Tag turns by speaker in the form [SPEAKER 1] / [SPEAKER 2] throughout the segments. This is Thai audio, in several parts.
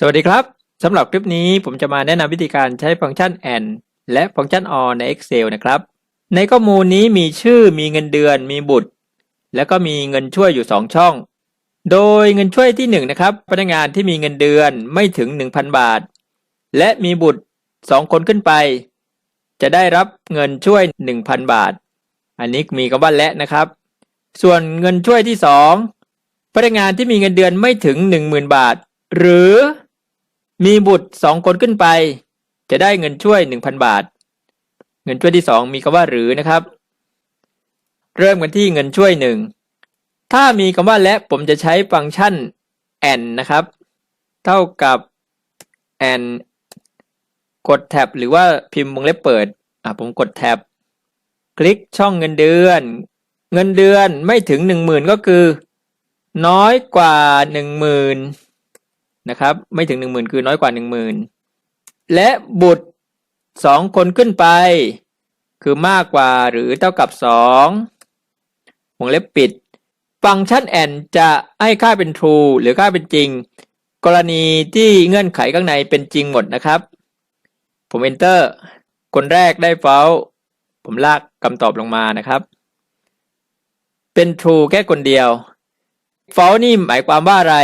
[SPEAKER 1] สวัสดีครับ สำหรับคลิปนี้ผมจะมาแนะนำวิธีการใช้ฟังก์ชัน and และฟังก์ชัน or ใน Excel นะครับ ในข้อมูลนี้มีชื่อมีเงินเดือน มีบุตร แล้วก็มีเงินช่วยอยู่ 2 ช่อง โดยเงินช่วยที่ 1 นะครับ พนักงานที่มีเงินเดือนไม่ถึง 1,000 บาท และมีบุตร 2 คนขึ้นไป จะได้รับเงินช่วย 1,000 บาท อันนี้มีคำว่าและนะครับ ส่วนเงินช่วยที่ 2 พนักงานที่มีเงินเดือนไม่ถึง 10,000 บาท หรือ มีบุตรสองคนขึ้นไป จะได้เงินช่วยหนึ่งพันบาท เงินช่วยที่สองมีคำว่าหรือนะครับ เริ่มกันที่เงินช่วยหนึ่งถ้ามีคำว่าและผมจะใช้ฟังก์ชัน and นะครับ เท่ากับ and กดแท็บหรือว่าพิมพ์วงเล็บเปิดอะผมกดแท็บคลิกช่องเงินเดือน เงินเดือนไม่ถึงหนึ่งหมื่นก็คือ น้อยกว่าหนึ่งหมื่น นะครับ ไม่ถึงหนึ่งหมื่นคือน้อยกว่าหนึ่งหมื่นและบุตรสองคนขึ้นไป คือมากกว่าหรือเท่ากับสองวงเล็บปิด ฟังก์ชัน and จะให้ค่าเป็น true หรือค่าเป็นจริง กรณีที่เงื่อนไขข้างในเป็นจริงหมดนะครับ ผม enter คนแรกได้ false ผมลากคำตอบลงมานะครับ เป็น true แค่คนเดียว false นี่หมายความว่าอะไร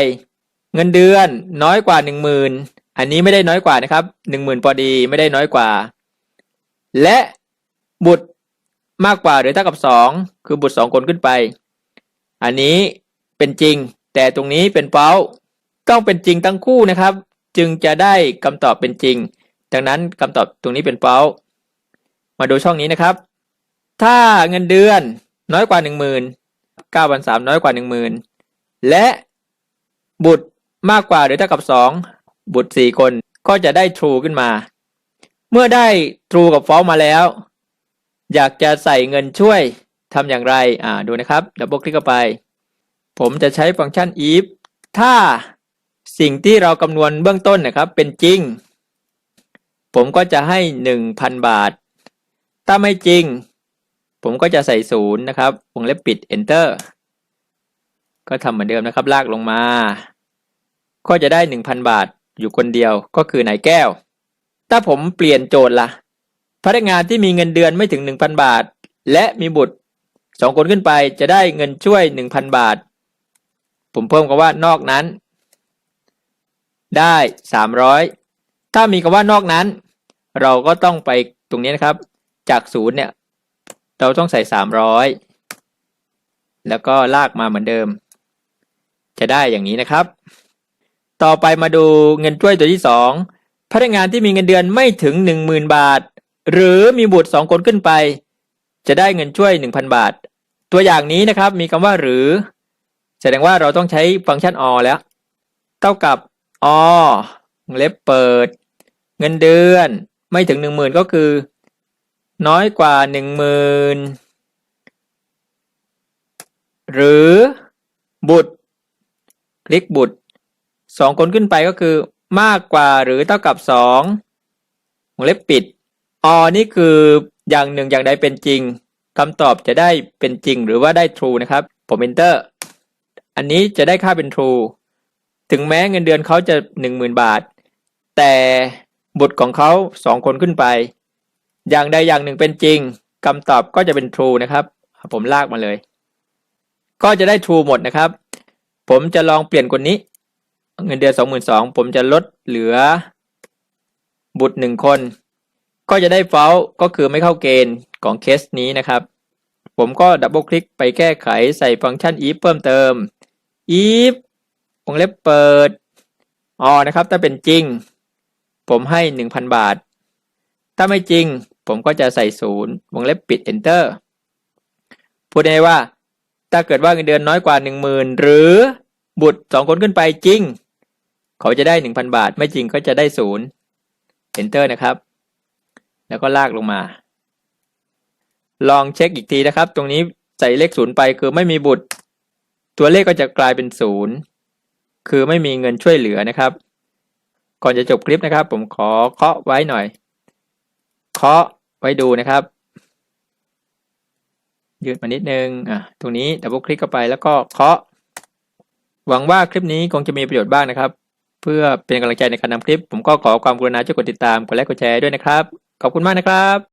[SPEAKER 1] เงินเดือนน้อยกว่าหนึ่งหมื่นอันนี้ไม่ได้น้อยกว่านะครับหนึ่งหมื่นพอดีไม่ได้น้อยกว่า และบุตรมากกว่าหรือเท่ากับสองคือบุตรสองคนขึ้นไป อันนี้เป็นจริง แต่ตรงนี้เป็นเป้าต้องเป็นจริงทั้งคู่นะครับ จึงจะได้คำตอบเป็นจริง ดังนั้นคำตอบตรงนี้เป็นเป้ามาดูช่องนี้นะครับ ถ้าเงินเดือนน้อยกว่าหนึ่งหมื่นก้าพันสามน้อยกว่าหนึ่งหมื่นและบุตร มากกว่าหรือเท่ากับ 2 บุตร 4 คนก็จะได้ true ขึ้นมา เมื่อได้ true กับ false มาแล้ว อยากจะใส่เงินช่วยทำอย่างไรอ่าดูนะครับดับเบิลคลิกเข้าไป ผมจะใช้ฟังก์ชัน if ถ้าสิ่งที่เราคำนวณเบื้องต้นนะครับ เป็นจริง ผมก็จะให้ 1,000 บาท ถ้าไม่จริง ผมก็จะใส่ศูนย์นะครับวงเล็บปิด enter ก็ทำเหมือนเดิมนะครับ ลากลงมา ก็จะได้1,000บาทอยู่คนเดียวก็คือนายแก้ว ถ้าผมเปลี่ยนโจทย์ละ่ะ พนักงานที่มีเงินเดือนไม่ถึง1,000บาท และมีบุตรสองคนขึ้นไปจะได้เงินช่วย1,000บาท ผมเพิ่มคำว่านอกนั้น ได้300ถ้ามีคำว่านอกนั้น เราก็ต้องไปตรงนี้นะครับ จากศูนย์เนี่ย เราต้องใส่300แล้วก็ลากมาเหมือนเดิม จะได้อย่างนี้นะครับ ต่อไปมาดูเงินช่วยตัวที่สองพนักงานที่มีเงินเดือนไม่ถึงหนึ่งหมื่นบาท หรือมีบุตรสองคนขึ้นไป จะได้เงินช่วยหนึ่งพันบาท ตัวอย่างนี้นะครับมีคำว่าหรือ แสดงว่าเราต้องใช้ฟังก์ชัน o แล้ว เท่ากับ o เล็บเปิด เงินเดือนไม่ถึงหนึ่งหมื่นก็คือ น้อยกว่าหนึ่งหมื่นหรือบุตร คลิกบุตร สองคนขึ้นไปก็คือ มากกว่าหรือเท่ากับสองวงเล็บปิดอนี่คืออย่างหนึ่งอย่างใดเป็นจริงคำตอบจะได้เป็นจริงหรือว่าได้ true นะครับ ผม enter อันนี้จะได้ค่าเป็น true ถึงแม้เงินเดือนเขาจะหนึ่งหมื่นบาท แต่บุตรของเขาสองคนขึ้นไป อย่างใดอย่างหนึ่งเป็นจริงคำตอบก็จะเป็น true นะครับ ผมลากมาเลย ก็จะได้ true หมดนะครับ ผมจะลองเปลี่ยนคนนี้ เงินเดือนสองหมื่นสองผมจะลดเหลือ บุตรหนึ่งคน ก็จะได้เฟลก็คือไม่เข้าเกณฑ์ของเคสนี้นะครับ ผมก็ดับเบิลคลิกไปแก้ไขใส่ฟังก์ชัน if เพิ่มเติม if วงเล็บเปิดอ๋อนะครับ ถ้าเป็นจริง ผมให้ 1,000 บาท ถ้าไม่จริง ผมก็จะใส่ศูนย์วงเล็บปิด enter พูดได้ว่า ถ้าเกิดว่าเงินเดือนน้อยกว่า 10,000 หรือบุตรสองคนขึ้นไปจริง เขาจะได้หนึ่งพันบาท ไม่จริงก็จะได้ศูนย์ enter นะครับ แล้วก็ลากลงมา ลองเช็คอีกทีนะครับ ตรงนี้ใส่เลขศูนย์ไปคือไม่มีบุตร ตัวเลขก็จะกลายเป็นศูนย์คือไม่มีเงินช่วยเหลือนะครับ ก่อนจะจบคลิปนะครับ ผมขอเคาะไว้หน่อย เคาะไว้ดูนะครับ ยืดมานิดนึงอะตรงนี้ดับเบิลคลิกเข้าไปแล้วก็เคาะ หวังว่าคลิปนี้คงจะมีประโยชน์บ้างนะครับ เพื่อเป็นกำลังใจในการทำคลิป ผมก็ขอความกรุณาช่วยกดติดตามกดไลค์กดแชร์ด้วยนะครับ ขอบคุณมากนะครับ